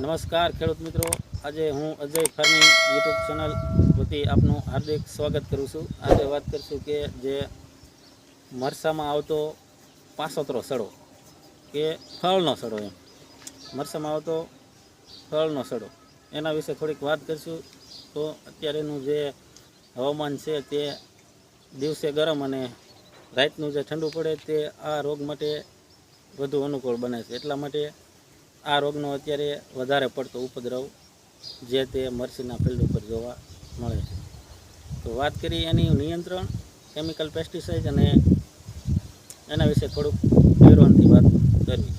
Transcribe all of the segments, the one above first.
નમસ્કાર ખેડૂત મિત્રો. આજે હું અજય ફાર્મિંગ યુટ્યુબ ચેનલ વતી આપનું હાર્દિક સ્વાગત કરું છું. આજે વાત કરીશું કે જે મરસામાં આવતો પાસોતરો સડો, કે ફળનો સડો એમ. મરસામાં આવતો ફળનો સડો. એના વિશે થોડીક વાત કરીશું. તો અત્યારેનું જે હવામાન છે તે દિવસે ગરમ અને રાતનું જે ઠંડુ પડે તે આ રોગ માટે વધુ અનુકૂળ બને છે. એટલા માટે આ રોગનો અત્યારે વધારે પડતો ઉપદ્રવ જે તે મરસીના ફિલ્ડ ઉપર જોવા મળે છે. તો વાત કરી એની નિયંત્રણ કેમિકલ પેસ્ટિસાઇડ અને એના વિશે થોડુંક વિવરણથી વાત કરવી.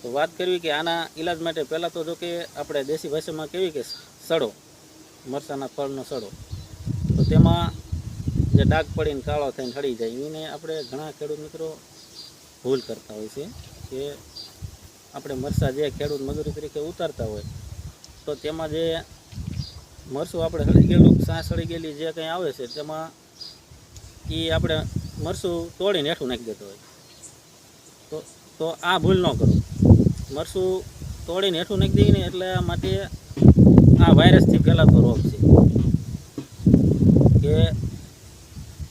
તો વાત કરવી કે આના ઈલાજ માટે પહેલાં તો જો કે આપણે દેશી ભાષામાં કેવી કે સડો, મરસાના ફળનો સડો. તો તેમાં જે ડાઘ પડીને કાળો થઈને હળી જાય, એને આપણે ઘણા ખેડૂત મિત્રો ભૂલ કરતા હોય છે કે આપણે મરસા જે ખેડૂત મજૂરી તરીકે ઉતારતા હોય, તો તેમાં જે મરસું આપણે હળી ગયેલું, સાસ સળી ગયેલી જે કંઈ આવે છે, તેમાં એ આપણે મરસું તોડીને હેઠું નાખી દેતો હોય. તો તો આ ભૂલ ન કરો. મરસું તોડીને હેઠું નાખી દઈએ ને એટલે માટે આ વાયરસથી ફેલાતો રોગ છે. કે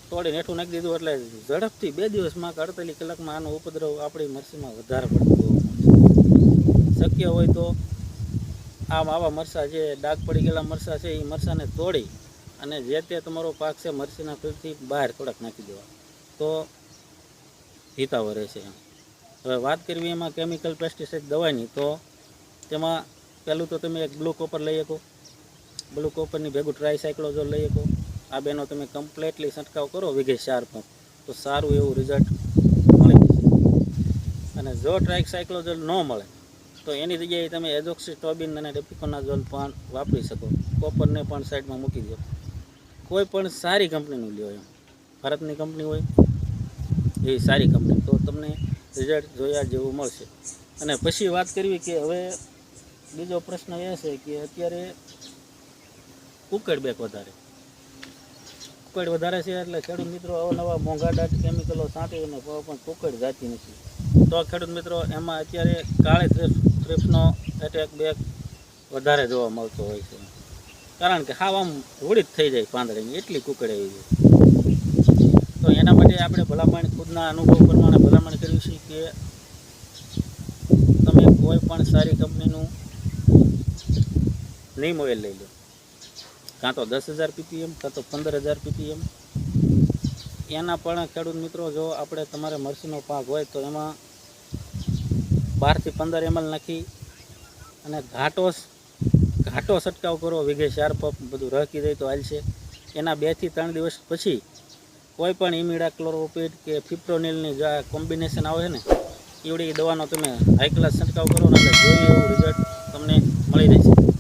તોડીને હેઠું નાખી દીધું એટલે ઝડપથી બે દિવસમાં કે અડતાલીસ કલાકમાં આનો ઉપદ્રવ આપણી મરસીમાં વધારે પડતો શક્ય હોય તો આમ આવા મરસા જે ડાઘ પડી ગયેલા મરસા છે, એ મરસાને તોડી અને જે તે તમારો પાક છે, મરસીના પીરથી બહાર થોડાક નાખી દેવા. તો હિતાવ રહેશે હવે વાત કરવી એમાં કેમિકલ પેસ્ટિસાઇડ દવાની, તો તેમાં પહેલું તો તમે એક બ્લુ કોપર લઈ શકો. બ્લુ કોપરની ભેગું ટ્રાય સાયક્લોઝોલ લઈ શકો. આ બેનો તમે કમ્પ્લેટલી છંટકાવ કરો, વીઘે ચાર પંપ તો સારું એવું રિઝલ્ટ મળી જશે. અને જો ટ્રાઇક સાયક્લોઝોલ ન મળે તો એની જગ્યાએ તમે એઝોક્સિસ્ટોબિન અને ડેપિકોનાઝોલ પણ વાપરી શકો. કોપરને પણ સાઈડમાં મૂકી દો. કોઈ પણ સારી કંપનીનું લ્યો એમ. ભારતની કંપની હોય એ સારી કંપની તો તમને રિઝલ્ટ જોયા જેવું મળશે. અને પછી વાત કરવી કે હવે બીજો પ્રશ્ન એ છે કે અત્યારે કુકડ બેક વધારે. કુકડ વધારે છે એટલે ખેડૂત મિત્રો અવનવા મોંઘાડા કેમિકલો છાંટી અને પણ કુકડ જાતી નથી. તો ખેડૂત મિત્રો, એમાં અત્યારે કાળી થ્રિપ્સ એટેક બેક વધારે જોવા મળતો હોય છે. કારણ કે હાવ આમ હોળી જ થઈ જાય પાંદડીની, એટલી કુકડ આવી જાય તો એના માટે આપણે ભલામણ, ખુદના અનુભવ પ્રમાણે ભલામણ કરવી છે કે તમે કોઈ પણ સારી કંપનીનું નીમ ઓઇલ લઈ લો. કાં તો દસ હજાર પીપીએમ, કાં તો પંદર હજાર પીપીએમ. એના પણ ખેડૂત મિત્રો, જો આપણે તમારે મરસીનો પાક હોય તો એમાં બારથી પંદર એમએલ નાખી અને ઘાટો ઘાટો છંટકાવ કરો વીઘે ચાર પપ બધું રહકી જાય તો હાલશે. એના બેથી ત્રણ દિવસ પછી કોઈ પણ ઇમિડા ક્લોરોપિડ કે ફિપ્રોનિલની જે કોમ્બિનેશન આવે છે ને એવડી દવાનો તમે હાઈ ક્લાસ છંટકાવ કરો ને એટલે જોઈએ એવું રિઝલ્ટ તમને મળી રહેશે.